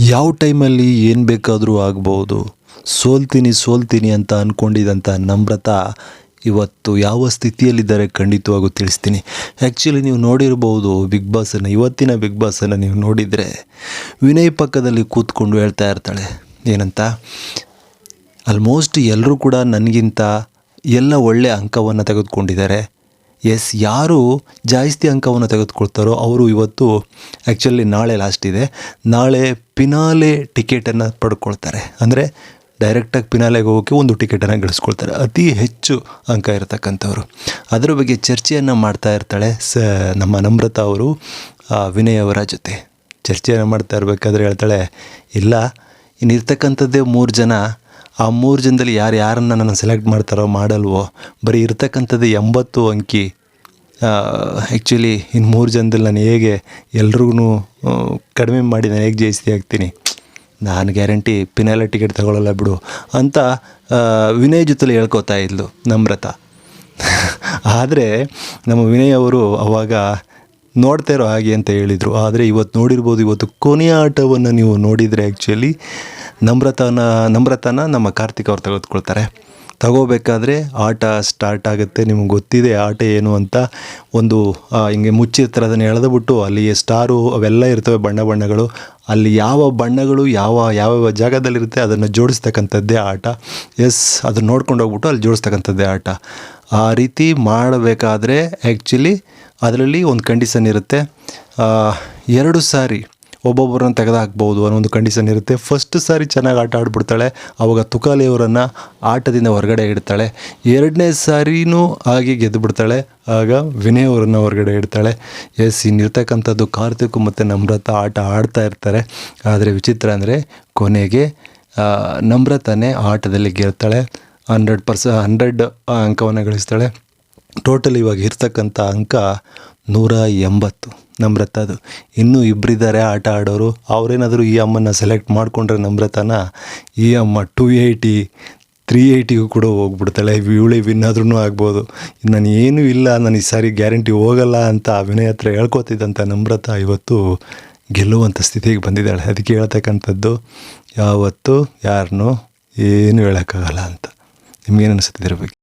ಯಾವ ಟೈಮಲ್ಲಿ ಏನು ಬೇಕಾದರೂ ಆಗ್ಬೋದು. ಸೋಲ್ತೀನಿ ಸೋಲ್ತೀನಿ ಅಂತ ಅಂದ್ಕೊಂಡಿದ್ದಂಥ ನಮ್ರತಾ ಇವತ್ತು ಯಾವ ಸ್ಥಿತಿಯಲ್ಲಿದ್ದಾರೆ ಖಂಡಿತವಾಗೂ ತಿಳಿಸ್ತೀನಿ. ಆ್ಯಕ್ಚುಲಿ ನೀವು ನೋಡಿರ್ಬೋದು ಬಿಗ್ ಬಾಸನ್ನು ಇವತ್ತಿನ ಬಿಗ್ ಬಾಸನ್ನು ನೀವು ನೋಡಿದರೆ ವಿನಯ್ ಪಕ್ಕದಲ್ಲಿ ಕೂತ್ಕೊಂಡು ಹೇಳ್ತಾ ಇರ್ತಾಳೆ. ಏನಂತ? ಆಲ್ಮೋಸ್ಟ್ ಎಲ್ಲರೂ ಕೂಡ ನನಗಿಂತ ಎಲ್ಲ ಒಳ್ಳೆಯ ಅಂಕವನ್ನು ತೆಗೆದುಕೊಂಡಿದ್ದಾರೆ. ಎಸ್ ಯಾರು ಜಾಸ್ತಿ ಅಂಕವನ್ನು ತೆಗೆದುಕೊಳ್ತಾರೋ ಅವರು ಇವತ್ತು ಆ್ಯಕ್ಚುಲಿ ನಾಳೆ ಲಾಸ್ಟ್ ಇದೆ. ನಾಳೆ ಪಿನಾಲೆ ಟಿಕೆಟನ್ನು ಪಡ್ಕೊಳ್ತಾರೆ. ಅಂದರೆ ಡೈರೆಕ್ಟಾಗಿ ಪಿನಾಲೆಗೆ ಹೋಗೋಕ್ಕೆ ಒಂದು ಟಿಕೆಟನ್ನು ಗಳಿಸ್ಕೊಳ್ತಾರೆ. ಅತಿ ಹೆಚ್ಚು ಅಂಕ ಇರತಕ್ಕಂಥವ್ರು. ಅದರ ಬಗ್ಗೆ ಚರ್ಚೆಯನ್ನು ಮಾಡ್ತಾ ಇರ್ತಾಳೆ ಸ, ನಮ್ಮ ನಮ್ರತಾ ಅವರು ವಿನಯ್ ಅವರ ಜೊತೆ. ಚರ್ಚೆಯನ್ನು ಮಾಡ್ತಾ ಇರಬೇಕಾದ್ರೆ ಹೇಳ್ತಾಳೆ, ಇಲ್ಲ ಇನ್ನಿರ್ತಕ್ಕಂಥದ್ದೇ ಮೂರು ಜನ ಆ ಮೂರು ಜನದಲ್ಲಿ ಯಾರು ಯಾರನ್ನು ನಾನು ಸೆಲೆಕ್ಟ್ ಮಾಡ್ತಾರೋ ಮಾಡಲ್ವೋ, ಬರೀ ಇರ್ತಕ್ಕಂಥದ್ದು ಎಂಬತ್ತು ಅಂಕಿ ಆ್ಯಕ್ಚುಲಿ ಇನ್ನು ಮೂರು ಜನದಲ್ಲಿ ನಾನು ಹೇಗೆ ಎಲ್ರಿಗೂ ಕಡಿಮೆ ಮಾಡಿ ನಾನು ಹೇಗೆ ಜಾಸ್ತಿ ಆಗ್ತೀನಿ? ನಾನು ಗ್ಯಾರಂಟಿ ಪಿನಾಲ ಟಿಕೆಟ್ ತಗೊಳ್ಳಲ್ಲ ಬಿಡು ಅಂತ ವಿನಯ್ ಜೊತೆಲಿ ಹೇಳ್ಕೊತಾ ಇದ್ಲು ನಮ್ರತ. ಆದರೆ ನಮ್ಮ ವಿನಯ್ ಅವರು ಅವಾಗ ನೋಡ್ತಾ ಇರೋ ಹಾಗೆ ಅಂತ ಹೇಳಿದರು. ಆದರೆ ಇವತ್ತು ನೋಡಿರ್ಬೋದು, ಇವತ್ತು ಕೊನೆಯ ಆಟವನ್ನು ನೀವು ನೋಡಿದರೆ ಆ್ಯಕ್ಚುಲಿ ನಮ್ರತಾನ, ನಮ್ರತನ ನಮ್ಮ ಕಾರ್ತಿಕ್ ಅವ್ರು ತೆಗೆದುಕೊಳ್ತಾರೆ. ತಗೋಬೇಕಾದ್ರೆ ಆಟ ಸ್ಟಾರ್ಟ್ ಆಗುತ್ತೆ. ನಿಮ್ಗೆ ಗೊತ್ತಿದೆ ಆಟ ಏನು ಅಂತ. ಒಂದು ಹಿಂಗೆ ಮುಚ್ಚಿರ್ತಾರೆ ಅದನ್ನು ಎಳೆದುಬಿಟ್ಟು ಅಲ್ಲಿ ಸ್ಟಾರು ಅವೆಲ್ಲ ಇರ್ತವೆ ಬಣ್ಣ ಬಣ್ಣಗಳು. ಅಲ್ಲಿ ಯಾವ ಬಣ್ಣಗಳು, ಯಾವ ಯಾವ ಜಾಗದಲ್ಲಿರುತ್ತೆ ಅದನ್ನು ಜೋಡಿಸ್ತಕ್ಕಂಥದ್ದೇ ಆಟ. ಎಸ್ ಅದನ್ನು ನೋಡ್ಕೊಂಡು ಹೋಗ್ಬಿಟ್ಟು ಅಲ್ಲಿ ಜೋಡಿಸ್ತಕ್ಕಂಥದ್ದೇ ಆಟ. ಆ ರೀತಿ ಮಾಡಬೇಕಾದ್ರೆ ಆ್ಯಕ್ಚುಲಿ ಅದರಲ್ಲಿ ಒಂದು ಕಂಡೀಷನ್ ಇರುತ್ತೆ. ಎರಡು ಸಾರಿ ಒಬ್ಬೊಬ್ಬರನ್ನು ತೆಗೆದುಹಾಕ್ಬೋದು ಅನ್ನೋ ಒಂದು ಕಂಡೀಷನ್ ಇರುತ್ತೆ. ಫಸ್ಟ್ ಸಾರಿ ಚೆನ್ನಾಗಿ ಆಟ ಆಡ್ಬಿಡ್ತಾಳೆ. ಆವಾಗ ತುಕಾಲಿ ಅವರನ್ನು ಆಟದಿಂದ ಹೊರಗಡೆ ಇಡ್ತಾಳೆ. ಎರಡನೇ ಸಾರಿನೂ ಹಾಗೆ ಗೆದ್ದು ಬಿಡ್ತಾಳೆ ಆಗ ವಿನಯ್ ಅವರನ್ನು ಹೊರಗಡೆ ಇಡ್ತಾಳೆ. ಎಸ್ ಇನ್ನಿರ್ತಕ್ಕಂಥದ್ದು ಕಾರ್ತಿಕ್ ಮತ್ತು ನಮ್ರತ ಆಟ ಆಡ್ತಾ ಇರ್ತಾರೆ. ಆದರೆ ವಿಚಿತ್ರ ಅಂದರೆ ಕೊನೆಗೆ ನಮ್ರತಾನೇ ಆಟದಲ್ಲಿ ಗೆಲ್ತಾಳೆ. ಹಂಡ್ರೆಡ್ ಪರ್ಸ, ಹಂಡ್ರೆಡ್ ಅಂಕವನ್ನು ಗಳಿಸ್ತಾಳೆ. ಟೋಟಲ್ ಇವಾಗ ಇರ್ತಕ್ಕಂಥ ಅಂಕ ನೂರ ಎಂಬತ್ತು. ನಮ್ರತಾದು ಇನ್ನೂ ಇಬ್ಬರಿದ್ದಾರೆ ಆಟ ಆಡೋರು. ಅವರೇನಾದರೂ ಈ ಅಮ್ಮನ ಸೆಲೆಕ್ಟ್ ಮಾಡಿಕೊಂಡ್ರೆ ನಮ್ರತನ ಈ ಅಮ್ಮ ಟು ಏಯ್ಟಿ ತ್ರೀ ಏಯ್ಟಿಗೂ ಕೂಡ ಹೋಗ್ಬಿಡ್ತಾಳೆ. ಇವಳೆ ವಿನ್ ಆದ್ರೂ ಆಗ್ಬೋದು. ನಾನು ಏನೂ ಇಲ್ಲ. ನಾನು ಈ ಸಾರಿ ಗ್ಯಾರಂಟಿ ಹೋಗಲ್ಲ ಅಂತ ವಿನಯ್ ಹತ್ರ ಹೇಳ್ಕೊತಿದ್ದಂಥ ನಮ್ರತ ಇವತ್ತು ಗೆಲ್ಲುವಂಥ ಸ್ಥಿತಿಗೆ ಬಂದಿದ್ದಾಳೆ. ಅದಕ್ಕೆ ಹೇಳ್ತಕ್ಕಂಥದ್ದು, ಯಾವತ್ತು ಯಾರನ್ನೂ ಏನೂ ಹೇಳೋಕ್ಕಾಗಲ್ಲ ಅಂತ. ನಿಮ್ಗೇನು ಅನಿಸುತ್ತೆ ಇದ್ರ ಬಗ್ಗೆ?